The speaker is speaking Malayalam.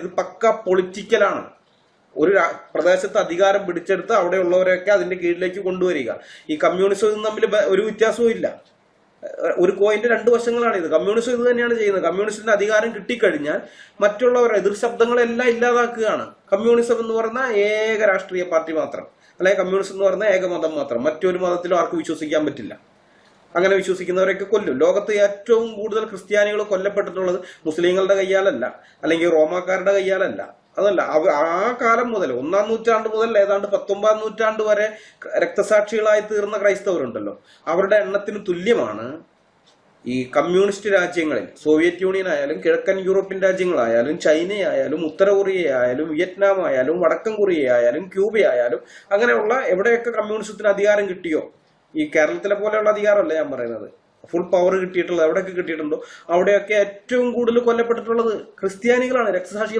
ഇത് പക്ക പൊളിറ്റിക്കലാണ് ഒരു പ്രദേശത്ത് അധികാരം പിടിച്ചെടുത്ത് അവിടെയുള്ളവരെയൊക്കെ അതിന്റെ കീഴിലേക്ക് കൊണ്ടുവരിക. ഈ കമ്മ്യൂണിസം തമ്മിൽ ഒരു വ്യത്യാസവും ഇല്ല. ഒരു കോയിന്റെ രണ്ട് വശങ്ങളാണ് ഇത്. കമ്മ്യൂണിസം ഇത് തന്നെയാണ് ചെയ്യുന്നത്. കമ്മ്യൂണിസ്റ്റിന്റെ അധികാരം കിട്ടിക്കഴിഞ്ഞാൽ മറ്റുള്ളവർ എതിർ ശബ്ദങ്ങളെല്ലാം ഇല്ലാതാക്കുകയാണ്. കമ്മ്യൂണിസം എന്ന് പറയുന്ന ഏക രാഷ്ട്രീയ പാർട്ടി മാത്രം. അല്ലെങ്കിൽ കമ്മ്യൂണിസം എന്ന് പറയുന്ന ഏക മതം മാത്രം. മറ്റൊരു മതത്തിലും ആർക്കും വിശ്വസിക്കാൻ പറ്റില്ല. അങ്ങനെ വിശ്വസിക്കുന്നവരെയൊക്കെ കൊല്ലും. ലോകത്ത് ഏറ്റവും കൂടുതൽ ക്രിസ്ത്യാനികൾ കൊല്ലപ്പെട്ടിട്ടുള്ളത് മുസ്ലിങ്ങളുടെ കയ്യാലല്ല അല്ലെങ്കിൽ റോമാക്കാരുടെ കയ്യാലല്ല. അതല്ല ആ കാലം മുതൽ ഒന്നാം നൂറ്റാണ്ട് മുതൽ ഏതാണ്ട് പത്തൊമ്പതാം നൂറ്റാണ്ട് വരെ രക്തസാക്ഷികളായി തീർന്ന ക്രൈസ്തവരുണ്ടല്ലോ. അവരുടെ എണ്ണത്തിന് തുല്യമാണ് ഈ കമ്മ്യൂണിസ്റ്റ് രാജ്യങ്ങളിൽ സോവിയറ്റ് യൂണിയൻ ആയാലും കിഴക്കൻ യൂറോപ്യൻ രാജ്യങ്ങളായാലും ചൈനയായാലും ഉത്തര കൊറിയ ആയാലും വിയറ്റ്നാം ആയാലും വടക്കൻ കൊറിയ ആയാലും ക്യൂബ ആയാലും അങ്ങനെയുള്ള എവിടെയൊക്കെ കമ്മ്യൂണിസത്തിന് അധികാരം കിട്ടിയോ ഈ കേരളത്തിലെ പോലെയുള്ള അധികാരമല്ല ഞാൻ പറയുന്നത്. ഫുൾ പവർ കിട്ടിയിട്ടുള്ളത് എവിടെയൊക്കെ കിട്ടിയിട്ടുണ്ടോ? അവിടെയൊക്കെ ഏറ്റവും കൂടുതൽ കൊല്ലപ്പെട്ടിട്ടുള്ളത് ക്രിസ്ത്യാനികളാണ് രക്തസാക്ഷികളായി